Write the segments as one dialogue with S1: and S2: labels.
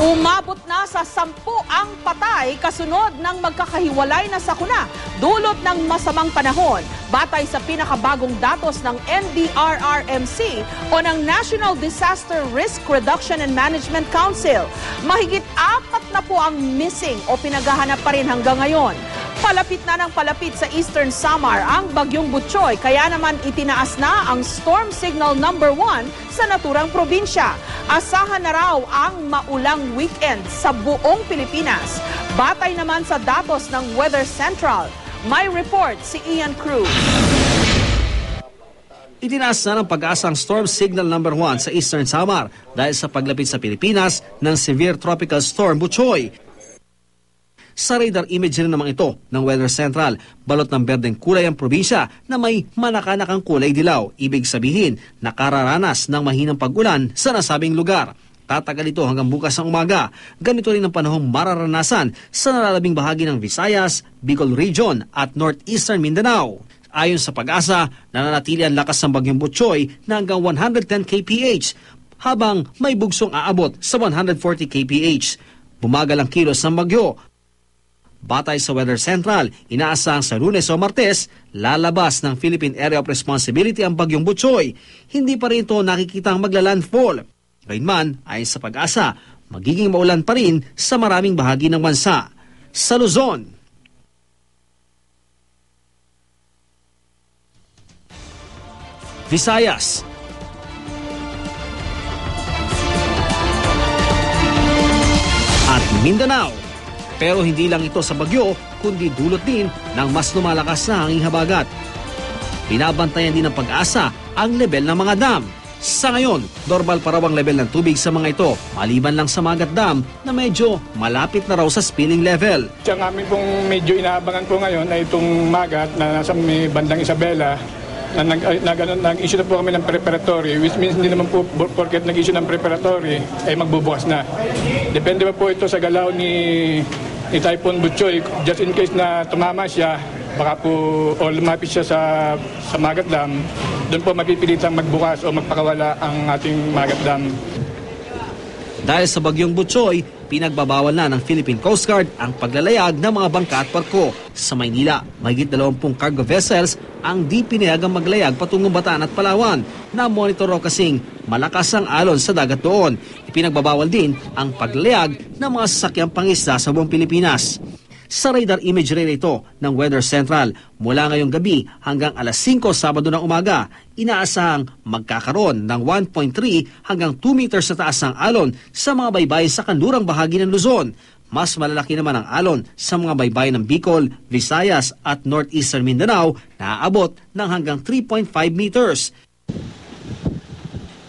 S1: Umabot na sa sampu ang patay kasunod ng magkakahiwalay na sakuna dulot ng masamang panahon batay sa pinakabagong datos ng NDRRMC o ng National Disaster Risk Reduction and Management Council. Mahigit apat na po ang missing o pinaghahanap pa rin hanggang ngayon. Palapit na ng palapit sa Eastern Samar ang Bagyong Butchoy kaya naman itinaas na ang storm signal number 1 sa naturang probinsya. Asahan na raw ang maulang weekend sa buong Pilipinas. Batay naman sa datos ng Weather Central. May report si Ian Cruz.
S2: Itinaas na ng pag-asa ang storm signal number 1 sa Eastern Samar dahil sa paglapit sa Pilipinas ng severe tropical storm Butchoy. Sa radar imagery naman ito ng Weather Central, balot ng berdeng kulay ang probinsya na may manakanakang kulay dilaw. Ibig sabihin, nakararanas ng mahinang pag-ulan sa nasabing lugar. Tatagal ito hanggang bukas ng umaga. Ganito rin ang panahong mararanasan sa nalalabing bahagi ng Visayas, Bicol Region at Northeastern Mindanao. Ayon sa pag-asa, nananatili ang lakas ng bagyong Butchoy na hanggang 110 kph habang may bugsong aabot sa 140 kph. Bumagal ang kilos ng bagyo Batay sa Weather Central, inaasang sa lunes o martes, lalabas ng Philippine Area of Responsibility ang bagyong Butchoy. Hindi pa rin ito nakikitang maglalandfall. Gayunman, ayon sa pag-asa, magiging maulan pa rin sa maraming bahagi ng bansa. Sa Luzon, Visayas, at Mindanao. Pero hindi lang ito sa bagyo, kundi dulot din ng mas lumalakas na hanging habagat. Binabantayan din ng pag-asa ang level ng mga dam. Sa ngayon, normal pa raw ang level ng tubig sa mga ito, maliban lang sa Magat Dam na medyo malapit na raw sa spilling level.
S3: Ang amin pong medyo inaabangan po ngayon ay itong Magat na nasa may bandang Isabela na nag, na, ganun, nag-issue na po kami ng preparatory which means hindi naman po porket nag-issue ng preparatory ay magbubukas na. Depende pa po ito sa galaw ni ni Typhoon Butchoy just in case na tumama siya baka po o lumapit siya sa sa Magat Dam doon po mapipilitang magbukas o magpakawala ang ating Magat Dam.
S2: Dahil sa bagyong Butchoy, pinagbabawal na ng Philippine Coast Guard ang paglalayag ng mga bangka at barko. Sa Maynila, mahigit 20 cargo vessels ang di pinayagang maglayag patungong Bataan at Palawan na monitor kasing malakas ang alon sa dagat doon. Ipinagbabawal din ang paglalayag ng mga sasakyang pangisda sa buong Pilipinas. Sa radar imagery nito ng Weather Central, mula ngayong gabi hanggang alas 5 Sabado ng umaga, inaasahang magkakaroon ng 1.3 hanggang 2 meters sa taas ng alon sa mga baybayin sa kanlurang bahagi ng Luzon. Mas malalaki naman ang alon sa mga baybayin ng Bicol, Visayas at Northeastern Mindanao na aabot ng hanggang 3.5 meters.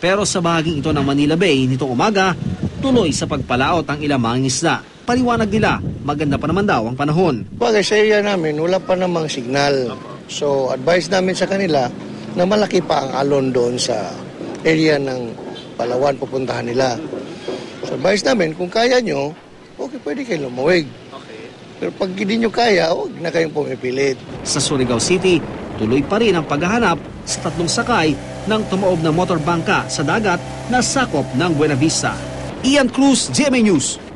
S2: Pero sa bahaging ito ng Manila Bay nitong umaga, tuloy sa pagpalaot ang ilang mga isda. Paliwanag nila, maganda pa naman daw ang panahon.
S4: Bagay sa area namin, wala pa namang signal. So, advice namin sa kanila na malaki pa ang alon doon sa area ng Palawan pupuntahan nila. So, advice namin, kung kaya nyo, okay, pwede kayo lumawig. Pero pag hindi nyo kaya, huwag na kayong pumipilit.
S2: Sa Surigao City, tuloy pa rin ang paghahanap sa tatlong sakay ng tumaob na motorbangka sa dagat na sakop ng Buena Vista. Ian Cruz, GMA News.